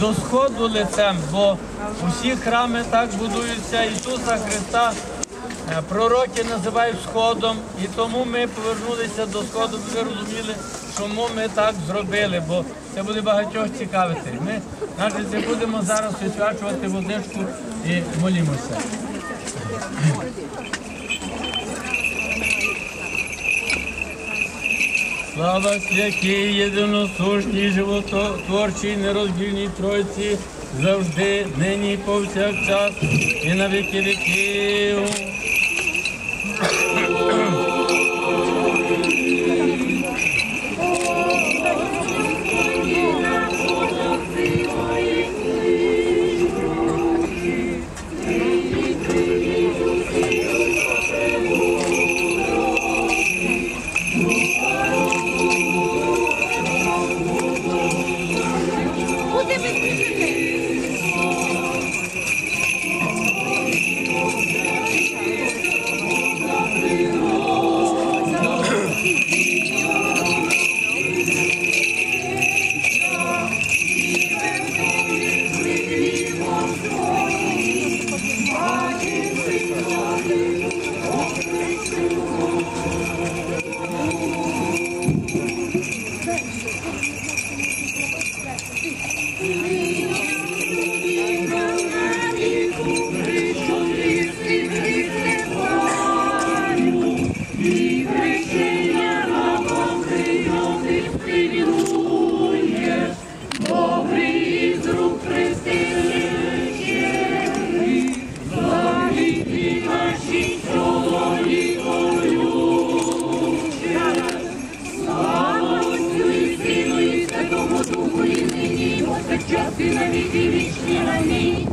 до сходу лицем, бо усі храми так будуються Ісуса Христа. е, Пророки називають сходом, і тому ми повернулися до сходу. Ви розуміли, чому ми так зробили, бо це буде багатьох цікавити. Ми значить, будемо зараз освячувати водичку і молімося. Слава святій, єдиносушній, живототворчій, нероздільній Тройці, завжди, нині повсякчас, і на віки віків. Thank you. Just be very, very, me.